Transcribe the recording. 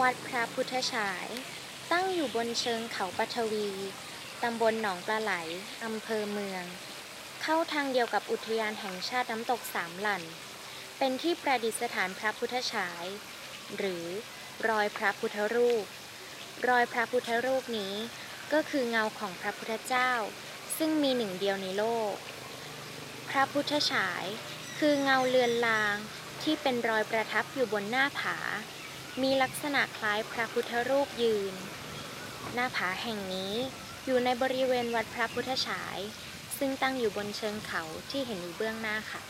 วัดพระพุทธฉาย ตั้งอยู่บนเชิงเขาปัทวี ตำบลหนองปลาไหล อำเภอเมือง เข้าทางเดียวกับอุทยานแห่งชาติน้ำตกสามหลั่น เป็นที่ประดิษฐานพระพุทธฉาย หรือรอยพระพุทธรูป รอยพระพุทธรูปนี้ก็คือเงาของพระพุทธเจ้า ซึ่งมีหนึ่งเดียวในโลก พระพุทธฉายคือเงาเลือนลางที่เป็นรอยประทับอยู่บนหน้าผา มีลักษณะคล้ายพระพุทธรูปยืน หน้าผาแห่งนี้อยู่ในบริเวณวัดพระพุทธฉาย ซึ่งตั้งอยู่บนเชิงเขาที่เห็นอยู่เบื้องหน้าค่ะ